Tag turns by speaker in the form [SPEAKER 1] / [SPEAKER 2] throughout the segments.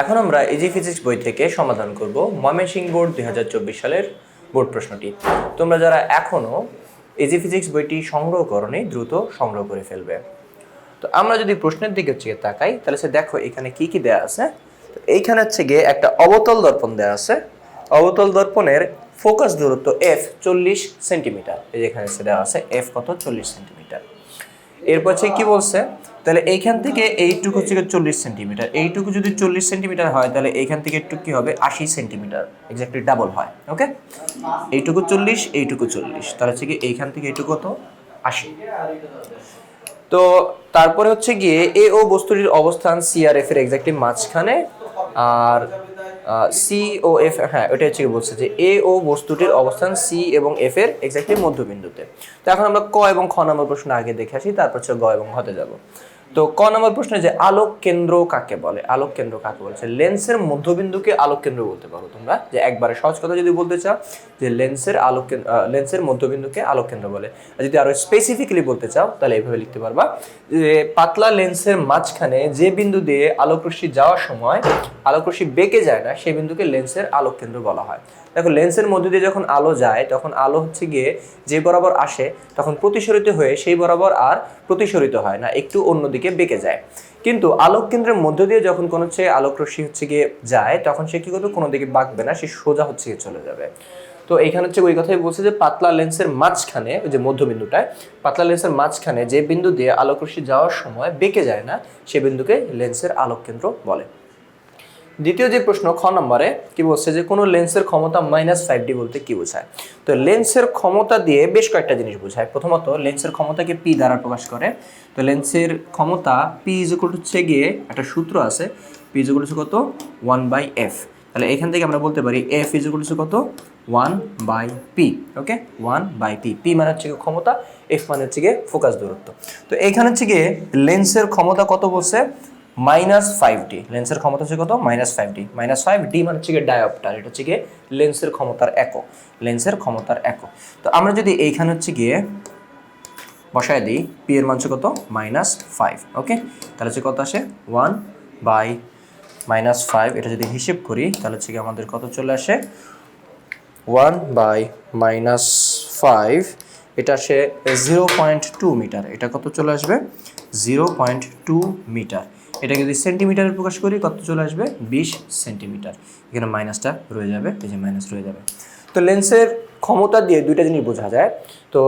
[SPEAKER 1] এখন আমরা easy physics বই থেকে সমাধান করব ময়মনসিংহ বোর্ড দু হাজার চব্বিশ সালের বোর্ড প্রশ্নটি। তোমরা যারা এখনও ইজি ফিজিক্স বইটি সংগ্রহ করনি, দ্রুত সংগ্রহ করে ফেলবে। তো আমরা যদি প্রশ্নের দিকে হচ্ছে তাকাই, তাহলে সে দেখো এখানে কি কি দেয়া আছে। তো এইখানে হচ্ছে গিয়ে একটা অবতল দর্পণ দেয়া আছে। অবতল দর্পণের ফোকাস দূরত্ব এফ চল্লিশ সেন্টিমিটার। এই যে এখানে সে দেওয়া আছে এফ কত? চল্লিশ সেন্টিমিটার। এরপর হচ্ছে কি বলছে? তাহলে এইখান থেকে এইটুকু হচ্ছে চল্লিশ সেন্টিমিটার। এইটুকু যদি চল্লিশ সেন্টিমিটার হয়, তাহলে এইখান থেকে একটু কী হবে? আশি সেন্টিমিটার। এক্স্যাক্টলি ডাবল হয় ওকে এইটুকু চল্লিশ এইটুকু চল্লিশ। তাহলে হচ্ছে কি এইখান থেকে এইটুকু কত? আশি। তো তারপরে হচ্ছে গিয়ে এ ও বস্তুটির অবস্থান সিআরএফ এর এক্স্যাক্টলি মাঝখানে। আর সি ও এফ হ্যাঁ ওটা হচ্ছে বলছে যে এ ও বস্তুটির অবস্থান সি এবং এফ এর এক্স্যাক্টলি মধ্যবিন্দুতে। তো এখন আমরা ক এবং খ নম্বর প্রশ্ন আগে দেখে আসি, তারপর হচ্ছে গ এবং ঘতে যাব। তো ক নম্বর প্রশ্নে যে আলোক কেন্দ্র কাকে বলে? আলোক কেন্দ্র কাকে বলছে লেন্সের মধ্যবিন্দুকে আলোক কেন্দ্র বলতে পারো তোমরা। যে একবারে সহজ কথা যদি বলতে চাও, যে লেন্সের আলোক লেন্সের মধ্যবিন্দুকে আলোক কেন্দ্র বলে। আর যদি আরও স্পেসিফিক্যালি বলতে চাও, তাহলে এইভাবে লিখতে পারবা। যে পাতলা লেন্সের মাঝখানে যে বিন্দু দিয়ে আলোকরশ্মি যাওয়ার সময় আলোকরশ্মি বেঁকে যায় না সেই বিন্দুকে লেন্সের আলোক কেন্দ্র বলা হয়। দেখো, লেন্সের মধ্যে দিয়ে যখন আলো যায়, তখন আলো হচ্ছে গিয়ে যে বরাবর আসে, তখন প্রতিসরিত হয়ে সেই বরাবর আর প্রতিসরিত হয় না, একটু অন্যদিকে বেঁকে যায়। কিন্তু আলোক কেন্দ্রের মধ্য দিয়ে যখন কোনো হচ্ছে আলোক রশ্মি হচ্ছে গিয়ে যায়, তখন সে কি করবে? কোনো দিকে বাঁকবে না, সে সোজা হচ্ছে গিয়ে চলে যাবে। তো এখানে হচ্ছে ওই কথাই বলছে যে পাতলা লেন্সের মাঝখানে, ওই যে মধ্যবিন্দুটায় পাতলা লেন্সের মাঝখানে যে বিন্দু দিয়ে আলোক রশ্মি যাওয়ার সময় বেঁকে যায় না, সে বিন্দুকে লেন্সের আলোক কেন্দ্র বলে। দ্বিতীয় যে প্রশ্ন, খ নম্বরে, কি বলছে যে কোনো লেন্সের ক্ষমতা মাইনাস ফাইভ ডি বলতে কি বোঝায়? তো লেন্সের ক্ষমতা দিয়ে বেশ কয়েকটা জিনিস বোঝায়। প্রথমত লেন্সের ক্ষমতাকে পি দ্বারা প্রকাশ করে। তো লেন্সের ক্ষমতা পি ইজ ইকুয়াল টু হচ্ছে গিয়ে একটা সূত্র আছে পি ইজ হচ্ছে কত? ওয়ান বাই এফ তাহলে এখান থেকে আমরা বলতে পারি এফ ইজ হচ্ছে কত? One by P okay one by P P মানে হচ্ছে ক্ষমতা এফ মানে হচ্ছে গিয়ে ফোকাস দূরত্ব। তো এখানে হচ্ছে গিয়ে লেন্সের ক্ষমতা কত বলছে? মাইনাস ফাইভ ডি লেন্সের ক্ষমতা হচ্ছে কত? Minus five D minus five D মানে হচ্ছে গিয়ে ডায়োপ্টার এটা হচ্ছে গিয়ে লেন্সের ক্ষমতার একক। লেন্সের ক্ষমতার একক। তো আমরা যদি এইখানে হচ্ছে গিয়ে বসায় দিই পি এর মান হচ্ছে কত? মাইনাস ফাইভ ওকে তাহলে হচ্ছে কত আসে? ওয়ান বাই মাইনাস ফাইভ এটা যদি হিসেব করি, তাহলে হচ্ছে গিয়ে আমাদের কত চলে আসে? ওয়ান বাই মাইনাস ফাইভ এটা আসে জিরো পয়েন্ট টু মিটার এটা কত চলে আসবে? জিরো পয়েন্ট টু মিটার এটা যদি সেন্টিমিটারে প্রকাশ করি, কত চলে আসবে? বিশ সেন্টিমিটার এখানে মাইনাসটা রয়ে যাবে, এই যে মাইনাস রয়ে যাবে। তো লেন্সের ক্ষমতা দিয়ে দুইটা জিনিস বোঝা যায়। তো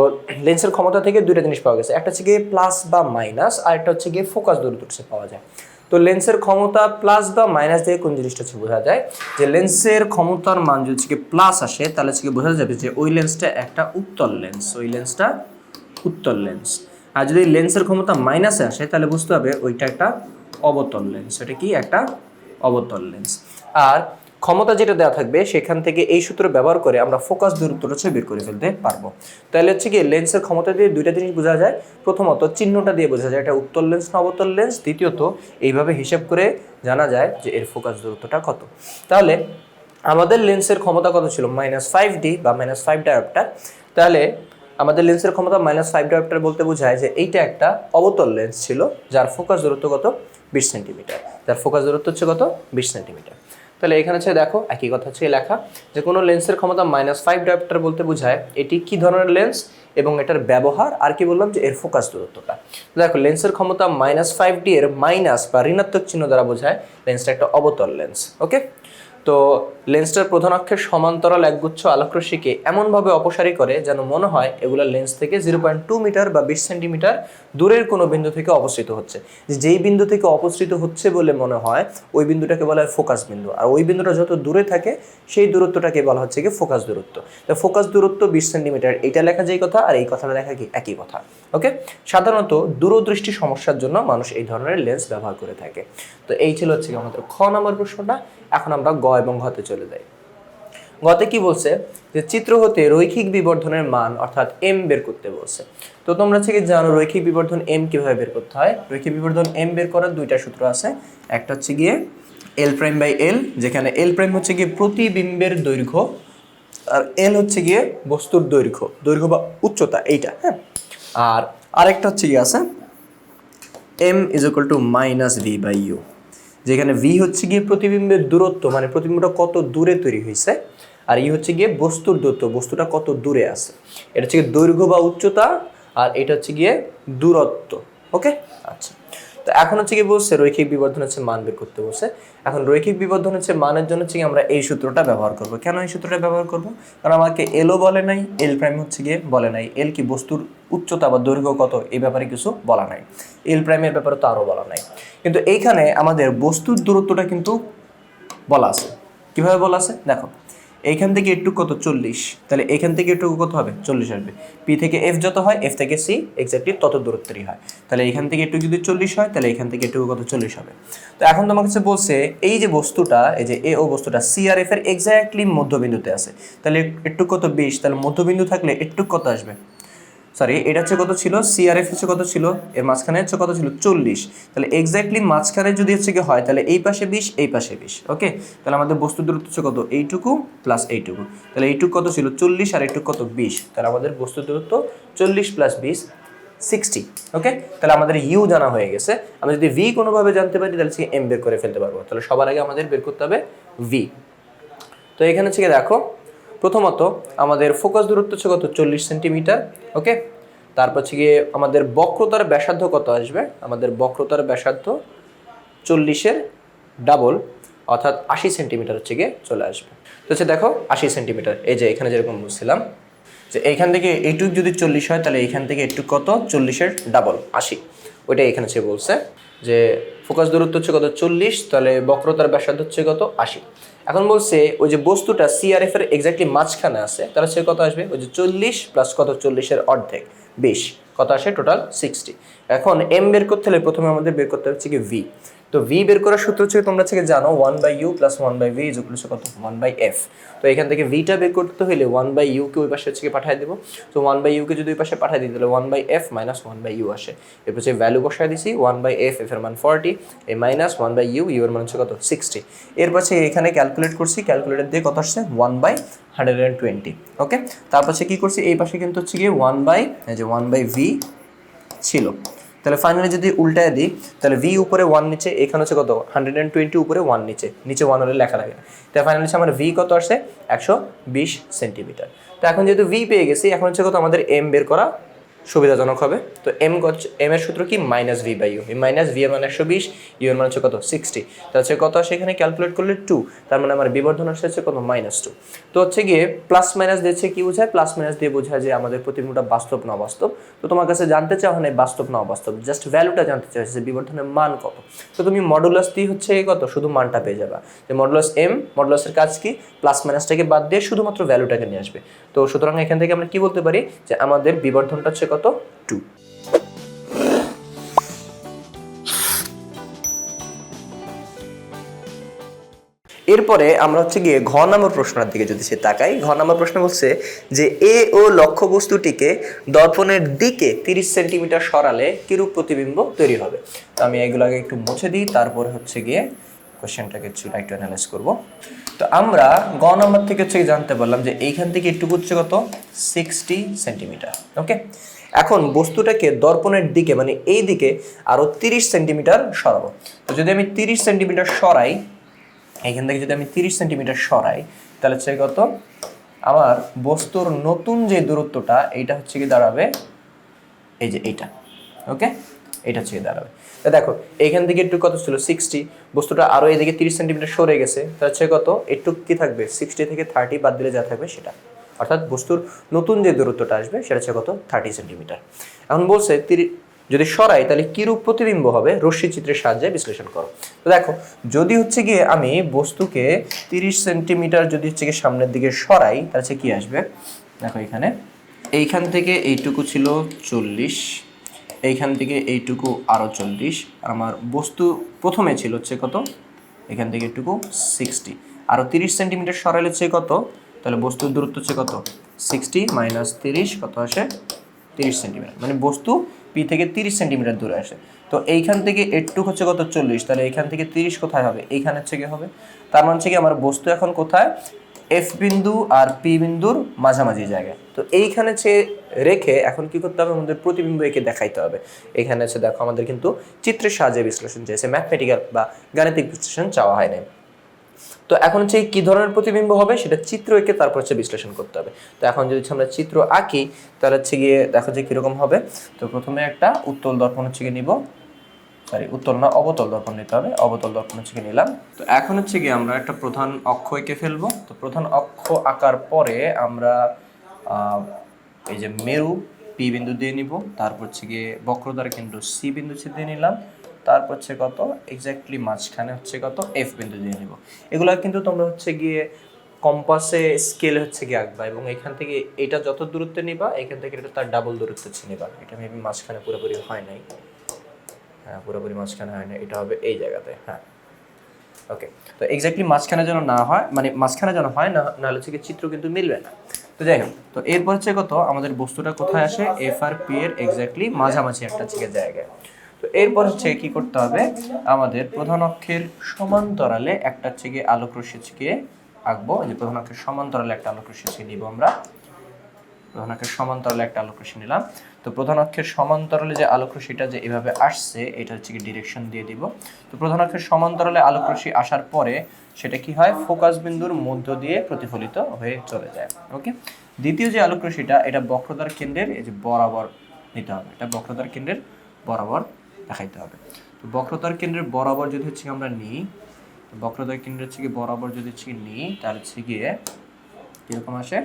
[SPEAKER 1] লেন্সের ক্ষমতা থেকে দুইটা জিনিস পাওয়া গেছে। একটা হচ্ছে গিয়ে প্লাস বা মাইনাস আর একটা হচ্ছে গিয়ে ফোকাস দূরত্ব পাওয়া যায়। তো লেন্সের ক্ষমতা প্লাস বা মাইনাস দিয়ে কোন জিনিসটা হচ্ছে বোঝা যায়? যে লেন্সের ক্ষমতার মান যদি হচ্ছে প্লাস আসে, তাহলে হচ্ছে বোঝা যাবে যে ওই লেন্সটা একটা উত্তল লেন্স ওই লেন্সটা উত্তল লেন্স আর যদি লেন্সের ক্ষমতা মাইনাসে আসে, তাহলে বুঝতে হবে ওইটা একটা অবতল লেন্স এটা কি? একটা অবতল লেন্স আর ক্ষমতা যেটা দেওয়া থাকবে, সেখান থেকে এই সূত্র ব্যবহার করে আমরা ফোকাস দূরত্বটা হচ্ছে বের করে ফেলতে পারব। তাহলে হচ্ছে কি লেন্সের ক্ষমতা দিয়ে দুইটা জিনিস বোঝা যায়। প্রথমত, চিহ্নটা দিয়ে বোঝা যায়। এটা উত্তল লেন্স না অবতল লেন্স দ্বিতীয়ত, এইভাবে হিসাব করে জানা যায় যে এর ফোকাস দূরত্বটা কত। তাহলে, আমাদের লেন্সের ক্ষমতা কত ছিল? মাইনাস ফাইভ ডি বা মাইনাস ফাইভ ডায়োপ্টার তাহলে, আমাদের লেন্সের ক্ষমতা মাইনাস ফাইভ ডায়োপ্টার বলতে বোঝায় যে এইটা একটা অবতল লেন্স ছিল, যার ফোকাস দূরত্ব কত? বিশ সেন্টিমিটার। তার ফোকাস দূরত্ব হচ্ছে কত? বিশ সেন্টিমিটার। তাহলে এখানে হচ্ছে দেখো, একই কথা হচ্ছে লেখা, যে কোনো লেন্সের ক্ষমতা মাইনাস ফাইভ ডায়োপ্টার বলতে বোঝায় এটি কি ধরনের লেন্স এবং এটার ব্যবহার, আর কি বললাম যে এর ফোকাস দূরত্বটা। দেখো লেন্সের ক্ষমতা মাইনাস ফাইভ ডি এর মাইনাস বা ঋণাত্মক চিহ্ন দ্বারা বোঝায় লেন্সটা একটা অবতল লেন্স ওকে তো লেন্সটার প্রধান অক্ষের সমান্তরাল একগুচ্ছ আলোকরশ্মিকে এমনভাবে অপসারী করে যেন মনে হয় এগুলো লেন্স থেকে জিরো পয়েন্ট টু মিটার বা বিশ সেন্টিমিটার দূরের কোনো বিন্দু থেকে অবস্থিত হচ্ছে। যেই বিন্দু থেকে অপসৃত হচ্ছে বলে মনে হয়, ওই বিন্দুটাকে বলা হয় ফোকাস বিন্দু। আর ওই বিন্দুটা যত দূরে থাকে, সেই দূরত্বটাকে বলা হচ্ছে কি ফোকাস দূরত্ব। তো ফোকাস দূরত্ব বিশ সেন্টিমিটার এটা লেখা যেই কথা আর এই কথাটা লেখা কি একই কথা। ওকে সাধারণত দূরদৃষ্টি সমস্যার জন্য মানুষ এই ধরনের লেন্স ব্যবহার করে থাকে। তো এই ছিল হচ্ছে কি আমাদের খ নম্বর প্রশ্নটা। এখন আমরা গ এবং ঘতে চলে যাই। গতে কি বলছে? যে চিত্র হতে রৈখিক বিবর্ধনের মান অর্থাৎ এম বের করতে বলছে। তো তোমরা থেকে জানো রৈখিক বিবর্ধন এম কীভাবে বের করতে হয়? রৈখিক বিবর্ধন এম বের করার দুইটা সূত্র আছে। একটা হচ্ছে গিয়ে এল প্রাইম বাই এল যেখানে এল প্রাইম হচ্ছে গিয়ে প্রতিবিম্বের দৈর্ঘ্য, আর এল হচ্ছে গিয়ে বস্তুর দৈর্ঘ্য দৈর্ঘ্য বা উচ্চতা, এইটা হ্যাঁ? আর আরেকটা হচ্ছে গিয়ে আছে M is equal to minus V by U যেখানে ভি হচ্ছে গিয়ে প্রতিবিম্বের দূরত্ব মানে প্রতিবিম্বটা কত দূরে তৈরি হয়েছে, আর ই হচ্ছে গিয়ে বস্তুর দূরত্ব, বস্তুটা কত দূরে আছে। এটা হচ্ছে গিয়ে দৈর্ঘ্য বা উচ্চতা, আর এটা হচ্ছে গিয়ে দূরত্ব ওকে আচ্ছা। তো এখন হচ্ছে কি বলছে, রৈখিক বিবর্ধন হচ্ছে মান বের করতে বলছে। এখন রৈখিক বিবর্ধন হচ্ছে মানের জন্য হচ্ছে আমরা এই সূত্রটা ব্যবহার করব। কেন এই সূত্রটা ব্যবহার করব? কারণ আমাকে এলও বলে নাই এল প্রাইম হচ্ছে গিয়ে বলে নাই। এল কি বস্তুর উচ্চতা বা দৈর্ঘ্য কত এই ব্যাপারে কিছু বলা নাই। এল প্রাইমের ব্যাপারে তো আরও বলা নাই। কিন্তু এইখানে আমাদের বস্তুর দূরত্বটা কিন্তু বলা আছে। কীভাবে বলা আছে? দেখো এইখান থেকে একটু কত? চল্লিশ। তাহলে এখান থেকে একটু কত হবে? চল্লিশ আসবে। পি থেকে এফ যত হয় এফ থেকে সি এক্স্যাক্টলি তত দূরত্বেরই হয়। তাহলে এখান থেকে একটু যদি চল্লিশ হয়, তাহলে এখান থেকে এটুকু কত? চল্লিশ হবে। তো এখন তোমার কাছে বলছে, এই যে বস্তুটা, এই যে এ ও বস্তুটা সি আর এফ এর এক্স্যাক্টলি মধ্যবিন্দুতে আছে। তাহলে একটু কত? বিশ। তাহলে মধ্যবিন্দু থাকলে একটু কত আসবে? সরি এটা হচ্ছে কত ছিল? সিআরএফ হচ্ছে কত ছিল? এর মাঝখানে হচ্ছে কত ছিল? চল্লিশ। তাহলে এক্স্যাক্টলি মাঝখানে যদি হচ্ছে কি হয়, তাহলে এই পাশে বিশ, এই পাশে বিশ ওকে তাহলে আমাদের বস্তু দূরত্ব হচ্ছে কত? এইটুকু প্লাস এইটুকু। তাহলে এইটুকু কত ছিল? চল্লিশ আর এইটুকু কত? বিশ। তাহলে আমাদের বস্তু দূরত্ব চল্লিশ প্লাস বিশ সিক্সটি ওকে তাহলে আমাদের ইউ জানা হয়ে গেছে। আমরা যদি ভি কোনোভাবে জানতে পারি, তাহলে হচ্ছে এম বের করে ফেলতে পারব। তাহলে সবার আগে আমাদের বের করতে হবে ভি তো এখানে হচ্ছে দেখো প্রথমত আমাদের ফোকাস দূরত্ব হচ্ছে কত? চল্লিশ সেন্টিমিটার, ওকে? তারপর হচ্ছে গিয়ে আমাদের বক্রতার ব্যাসার্ধ কত আসবে? আমাদের বক্রতার ব্যাসার্ধ চল্লিশের ডাবল অর্থাৎ আশি সেন্টিমিটার হচ্ছে গিয়ে চলে আসবে। তো হচ্ছে দেখো, আশি সেন্টিমিটার, এই যে এখানে যেরকম বুঝছিলাম, যে এইখান থেকে এইটুক যদি চল্লিশ হয়, তাহলে এইখান থেকে একটু কত? চল্লিশের ডাবল আশি। ওইটাই এখানে সে বলছে, যে ফোকাস দূরত্ব হচ্ছে কত? চল্লিশ, তাহলে বক্রতার ব্যাসার্ধ হচ্ছে কত? আশি। এখন বলছে, ওই যে বস্তুটা সিআরএফ এর এক্স্যাক্টলি মাঝখানে আছে, তাহলে সে কত আসবে? ওই যে চল্লিশ প্লাস কত? চল্লিশের অর্ধেক, বিশ। কত আসে? টোটাল সিক্সটি এখন এম বের করতে হলে প্রথমে আমাদের বের করতে হচ্ছে কি ভি তো ভি বের করার সূত্র হচ্ছে তোমরা থেকে জানো one by U plus one by V হচ্ছে কত ওয়ান বাই এফ তো এখান থেকে ভিটা বের করতে হলে ওয়ান বাই ইউকে ওই পাশে হচ্ছে পাঠিয়ে দেবো তো ওয়ান বাই ইউকে যদি ওই পাশে পাঠিয়ে দিই তাহলে one by F minus one by U আসে এরপর হচ্ছে ভ্যালু বসায় দিছি ওয়ান বাই এফ এফ এর মান forty A minus one by U U এর মান হচ্ছে কত সিক্সটি এরপর হচ্ছে এখানে ক্যালকুলেট করছি ক্যালকুলেটর দিয়ে কত আসছে one by hundred and twenty okay তারপর হচ্ছে কী করছি এই পাশে কিন্তু হচ্ছে গিয়ে ওয়ান বাই যে ওয়ান বাই ভি ছিল তাহলে ফাইনালি যদি উল্টায় দিই, তাহলে ভি উপরে ওয়ান নিচে, এখানে হচ্ছে কত? হান্ড্রেড অ্যান্ড টোয়েন্টি উপরে ওয়ান নিচে নিচে ওয়ান হলে লেখা লাগে। তাহলে ফাইনালি আমার ভি কত আসছে? একশো বিশ সেন্টিমিটার তো এখন যেহেতু ভি পেয়ে গেছি, এখন হচ্ছে কত? আমাদের এম বের করা সুবিধাজনক হবে। তো এম এম এর সূত্র কি? Minus V by U minus V এর মানে একশো বিশ ইউ এর মানে হচ্ছে কত? সিক্সটি তো হচ্ছে কত আসে এখানে? ক্যালকুলেট করলে টু তার মানে আমার বিবর্ধন আসছে হচ্ছে কত? মাইনাস টু তো হচ্ছে গিয়ে প্লাস মাইনাস দিচ্ছে কি বোঝায়? প্লাস মাইনাস দিয়ে বোঝায় যে আমাদের প্রতিবিম্বটা বাস্তব না অবাস্তব। তো তোমার কাছে জানতে চাও না বাস্তব না অবাস্তব। জাস্ট ভ্যালুটা জানতে চাইছে যে বিবর্ধনের মান কত। তো তুমি মডুলাস দিয়ে হচ্ছে কত? শুধু মানটা পেয়ে যাবা। যে মডুলাস এম মডুলাসের কাজ কি? প্লাস মাইনাসটাকে বাদ দিয়ে শুধুমাত্র ভ্যালুটাকে নিয়ে আসবে। তো সুতরাং এখান থেকে আমরা কি বলতে পারি? যে আমাদের বিবর্ধনটা হচ্ছে কত? টু এরপরে আমরা হচ্ছে গিয়ে ঘ নম্বর প্রশ্নের দিকে যদি সে তাকাই ঘ নম্বর প্রশ্ন বলছে যে এ ও লক্ষ্য বস্তুটিকে দর্পণের দিকে তিরিশ সেন্টিমিটার সরালে কিরূপ প্রতিবিম্ব তৈরি হবে? তো আমি এগুলো আগে একটু মুছে দিই তারপর হচ্ছে গিয়ে কোয়েশ্চেনটাকে একটু একটু অ্যানালাইজ করব। তো আমরা গ নম্বর থেকে হচ্ছে জানতে পারলাম যে এইখান থেকে একটু হচ্ছে কত সিক্সটি সেন্টিমিটার ওকে এখন বস্তুটাকে দর্পণের দিকে মানে এই দিকে আরও তিরিশ সেন্টিমিটার সরাবো। তো যদি আমি তিরিশ সেন্টিমিটার সরাই, এখান থেকে যদি আমি তিরিশ সেন্টিমিটার সরাই, তাহলে হচ্ছে কত? আমার বস্তুর নতুন যে দূরত্বটা, এইটা হচ্ছে কি দাঁড়াবে? এই যে এইটা, ওকে? এটা হচ্ছে দাঁড়াবে। তা দেখো এইখান থেকে একটু কত ছিল? সিক্সটি। বস্তুটা আরও এদিকে তিরিশ সেন্টিমিটার সরে গেছে তা হচ্ছে কত? একটু কি থাকবে? সিক্সটি থেকে থার্টি বাদ দিলে যা থাকবে সেটা। অর্থাৎ বস্তুর নতুন যে দূরত্বটা আসবে, সেটা হচ্ছে কত? থার্টি সেন্টিমিটার এখন বলছে যদি সরাই, তাহলে কিরূপ প্রতিবিম্ব হবে? রশ্মি চিত্রের সাহায্যে বিশ্লেষণ করো। তো দেখো, যদি হচ্ছে গিয়ে আমি বস্তুকে তিরিশ সেন্টিমিটার যদি হচ্ছে গিয়ে সামনের দিকে সরাই, তাহলে হচ্ছে কি আসবে? দেখো এখানে, এইখান থেকে এইটুকু ছিল চল্লিশ, এইখান থেকে এইটুকু আরও চল্লিশ আর আমার বস্তু প্রথমে ছিল হচ্ছে কত? এখান থেকে এইটুকু সিক্সটি আরও তিরিশ সেন্টিমিটার সরাইলে হচ্ছে কত? তাহলে বস্তুর দূরত্ব হচ্ছে কত? সিক্সটি মাইনাস তিরিশ, কত আসে? তিরিশ সেন্টিমিটার মানে বস্তু পি থেকে তিরিশ সেন্টিমিটার দূরে আসে। তো এইখান থেকে এটুক হচ্ছে কত? চল্লিশ। তাহলে এইখান থেকে তিরিশ কোথায় হবে? এইখানে হচ্ছে কি হবে? তার মানে হচ্ছে কি আমার বস্তু এখন কোথায়? এফ বিন্দু আর পি বিন্দুর মাঝামাঝি জায়গায়। তো এইখানে হচ্ছে রেখে এখন কি করতে হবে? আমাদের প্রতিবিম্ব একে দেখাইতে হবে। এখানে হচ্ছে দেখো আমাদের কিন্তু চিত্রের সাহায্যে বিশ্লেষণ চেয়েছে ম্যাথমেটিক্যাল বা গাণিতিক বিশ্লেষণ চাওয়া হয় নাই। তো এখন হচ্ছে কি ধরনের প্রতিবিম্ব হবে? সেটা চিত্র এঁকে তারপর হচ্ছে বিশ্লেষণ করতে হবে। তো এখন যদি আমরা চিত্র আঁকি, তাহলে হচ্ছে গিয়ে দেখো যে কীরকম হবে। তো প্রথমে একটা উত্তল দর্পণ হচ্ছে গিয়ে নিব। সরি উত্তল না, অবতল দর্পণ নিতে হবে। অবতল দর্পণ হচ্ছে গিয়ে নিলাম। তো এখন হচ্ছে গিয়ে আমরা একটা প্রধান অক্ষ এঁকে ফেলব। তো প্রধান অক্ষ আঁকার পরে আমরা এই যে মেরু পি বিন্দু দিয়ে নিব। তারপর হচ্ছে গিয়ে বক্রতার কেন্দ্র সি বিন্দু হচ্ছে দিয়ে নিলাম। তারপর হচ্ছে কত? এক্স্যাক্টলি মাঝখানে হচ্ছে কত? এফ বিন্দু দিয়ে নিব। এগুলো কিন্তু তোমরা হচ্ছে গিয়ে কম্পাসে স্কেল হচ্ছে গিয়ে আঁকবা এবং এখান থেকে এটা যত দূরত্বে নিবা, এখান থেকে এটা তার ডাবল দূরত্বে হচ্ছে নিবা। এটা মেবি মাঝখানে পুরোপুরি হয় নাই। হ্যাঁ পুরোপুরি মাঝখানে হয় না এটা হবে এই জায়গাতে। হ্যাঁ। ওকে তো এক্স্যাক্টলি মাঝখানে যেন না হয় মানে মাঝখানে যেন হয় না, নাহলে হচ্ছে চিত্র কিন্তু মিলবে না। তো যাই হোক, তো এরপর হচ্ছে কত? আমাদের বস্তুটা কোথায় আসে? এফ আর পি এর এক্স্যাক্টলি মাঝামাঝি একটা জায়গায়। তো এরপর হচ্ছে কি করতে হবে? আমাদের প্রধান অক্ষের সমান্তরালে একটা হচ্ছে গিয়ে আলোক রশ্মি হচ্ছে গিয়ে আঁকবো যে প্রধান অক্ষের সমান্তরালে একটা আলোক রশ্মি নিব আমরা। প্রধান অক্ষের সমান্তরালে একটা আলোক রশ্মি নিলাম। তো প্রধান অক্ষের সমান্তরালে যে আলোক রশ্মিটা যে এভাবে আসছে, এটা হচ্ছে কি ডিরেকশন দিয়ে দিব। তো প্রধান অক্ষের সমান্তরালে আলোক রশ্মি আসার পরে সেটা কি হয়? ফোকাস বিন্দুর মধ্য দিয়ে প্রতিফলিত হয়ে চলে যায়। ওকে? দ্বিতীয় যে আলোক রশ্মিটা, এটা বক্রতার কেন্দ্রের এই যে বরাবর নিতে হবে। এটা বক্রতার কেন্দ্রের বরাবর দেখাইতে হবে। তো বক্রতার কেন্দ্রের বরাবর যদি হচ্ছে আমরা নিই বক্রতার কেন্দ্রের হচ্ছে বরাবর যদি হচ্ছে নিই, তাহলে হচ্ছে গিয়ে কীরকম আসে?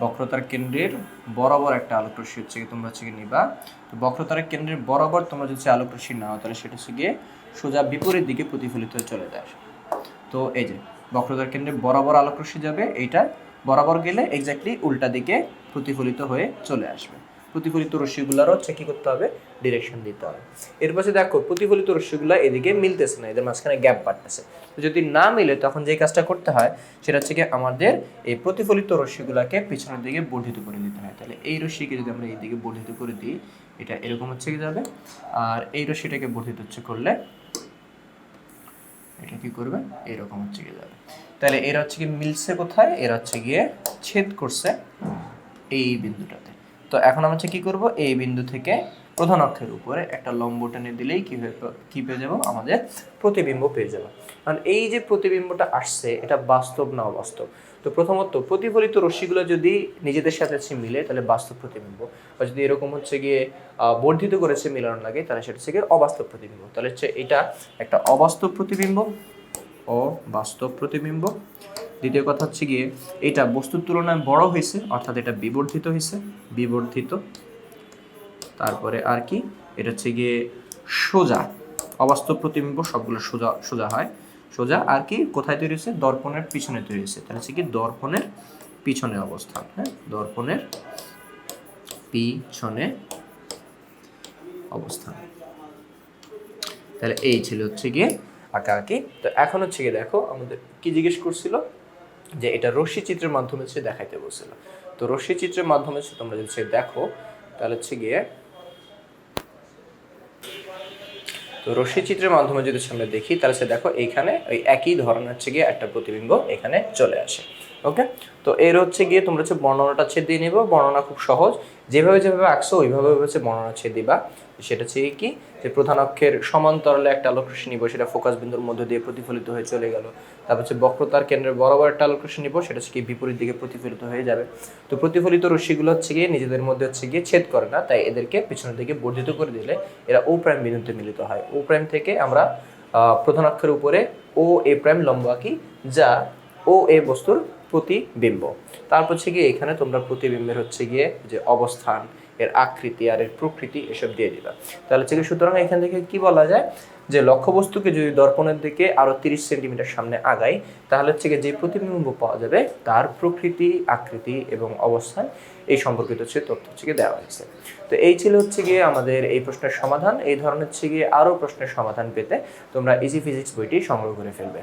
[SPEAKER 1] বক্রতার কেন্দ্রের বরাবর একটা আলোক রশ্মি হচ্ছে গিয়ে তোমরা হচ্ছে গিয়ে নিবা। তো বক্রতার কেন্দ্রের বরাবর তোমরা যদি আলোক রশ্মি নাও, তাহলে সেটা হচ্ছে গিয়ে সোজা বিপরীত দিকে প্রতিফলিত হয়ে চলে যায়। তো এই যে বক্রতার কেন্দ্রে বরাবর আলোক রশ্মি যাবে, এইটা বরাবর গেলে এক্স্যাক্টলি উল্টা দিকে প্রতিফলিত হয়ে চলে আসবে। প্রতিফলিত রশ্মিগুলোরও হচ্ছে কি করতে হবে? ডিরেকশন দিতে হবে। এর পাশে দেখো, প্রতিফলিত রশ্মিগুলো এদিকে মিলতেছে না, এদের মাঝখানে গ্যাপ বাড়তেছে। তো যদি না মিলে, তখন যে কাজটা করতে হয়, সেটা হচ্ছে কি আমাদের এই প্রতিফলিত রশ্মিগুলোকে পিছনের দিকে বর্ধিত করে দিতে হয়। তাহলে এই রশ্মিকে যদি আমরা এই দিকে বর্ধিত করে দিই, এটা এরকম হচ্ছে কি যাবে? আর এই রশ্মিটাকে বর্ধিত হচ্ছে করলে, এটা কি করবে? এরকম হচ্ছে গিয়ে যাবে। তাহলে এরা হচ্ছে কি মিলছে কোথায়? এরা হচ্ছে গিয়ে ছেদ করছে। এই বিন্দুটাতে। তো এখন আমরা কি করব? এই বিন্দু থেকে প্রধান অক্ষের উপরে একটা লম্ব টেনে দিলেই কি হয়ে কি পেয়ে যাব? আমাদের প্রতিবিম্ব পেয়ে যাব। কারণ এই যে প্রতিবিম্বটা আসছে, এটা বাস্তব না অবাস্তব? তো প্রথমত প্রতিফলিত রশ্মিগুলো যদি নিজেদের সাথে হচ্ছে মিলে, তাহলে বাস্তব প্রতিবিম্ব। বা যদি এরকম হচ্ছে গিয়ে বর্ধিত করেছে মিলানো লাগে, তাহলে সেটা হচ্ছে গিয়ে অবাস্তব প্রতিবিম্ব। তাহলে হচ্ছে এটা একটা অবাস্তব প্রতিবিম্ব ও বাস্তব প্রতিবিম্ব। দ্বিতীয় কথা হচ্ছে গিয়ে, এটা বস্তুর তুলনায় বড় হয়েছে, অর্থাৎ এটা বিবর্ধিত হয়েছে, বিবর্ধিত। তারপরে আর কি, এটা হচ্ছে গিয়ে সোজা, অবাস্তব প্রতিবিম্ব, সবগুলো সোজা সোজা হয়। সোজা আর কি, কোথায় তৈরি হয়েছে? দর্পণের পিছনে তৈরি হয়েছে। তাহলে হচ্ছে কি, দর্পণের পিছনে অবস্থান হ্যাঁ? দর্পণের পিছনে অবস্থান তাহলে এই ছিল হচ্ছে গিয়ে আঁকা আঁকি। তো এখন হচ্ছে গিয়ে দেখো, আমাদের কি জিজ্ঞেস করছিল? যে এটা রশ্মি চিত্রের মাধ্যমে হচ্ছে দেখাইতে বলছিল। তো রশ্মি চিত্রের মাধ্যমে হচ্ছে তোমরা যদি হচ্ছে দেখো, তাহলে হচ্ছে গিয়ে তো রশ্মি চিত্রের মাধ্যমে যদি আমরা দেখি, তাহলে সে দেখো এইখানে ওই একই ধরনের হচ্ছে গিয়ে একটা প্রতিবিম্ব এখানে চলে আসে। ওকে? তো এর হচ্ছে গিয়ে তোমরা হচ্ছে বর্ণনাটা ছেদ দিয়ে নিবো। বর্ণনা খুব সহজ। যেভাবে যেভাবে আঁকছো, ওইভাবে হচ্ছে বর্ণনা ছেদ দিবা। সেটা হচ্ছে কি? যে প্রধান অক্ষের সমান্তরালে একটা আলোক নিব, সেটা ফোকাস বিন্দুর মধ্যে দিয়ে প্রতিফলিত হয়ে চলে গেল। তারপর হচ্ছে বক্রতার কেন্দ্রের বরাবর একটা আলোক নিব, সেটা হচ্ছে কি বিপরীত দিকে প্রতিফলিত হয়ে যাবে। তো প্রতিফলিত রশ্মিগুলো হচ্ছে গিয়ে নিজেদের মধ্যে হচ্ছে গিয়ে ছেদ করে না, তাই এদেরকে পিছনের দিকে বর্ধিত করে দিলে এরা ও প্রাইম বিন্দুতে মিলিত হয়। ও প্রাইম থেকে আমরা প্রধান অক্ষের উপরে ও এ প্রাইম লম্ব আঁকি, যা ও এ বস্তুর প্রতিবিম্ব। তারপর হচ্ছে গিয়ে এখানে তোমরা প্রতিবিম্বের হচ্ছে গিয়ে যে অবস্থান এর আকৃতি আর এর প্রকৃতি এসব দিয়ে দিবা তাহলে হচ্ছে গিয়ে সুতরাং এখান থেকে কি বলা যায়? যে লক্ষ্যবস্তুকে যদি দর্পণের দিকে আরও তিরিশ সেন্টিমিটার সামনে আগাই, তাহলে হচ্ছে যে প্রতিবিম্ব পাওয়া যাবে তার প্রকৃতি, আকৃতি এবং অবস্থান এই সম্পর্কিত হচ্ছে তথ্য হচ্ছে গিয়ে দেওয়া হয়েছে। তো এই ছিল হচ্ছে গিয়ে আমাদের এই প্রশ্নের সমাধান। এই ধরনের হচ্ছে গিয়ে আরও প্রশ্নের সমাধান পেতে তোমরা ইজি ফিজিক্স বইটি সংগ্রহ করে ফেলবে।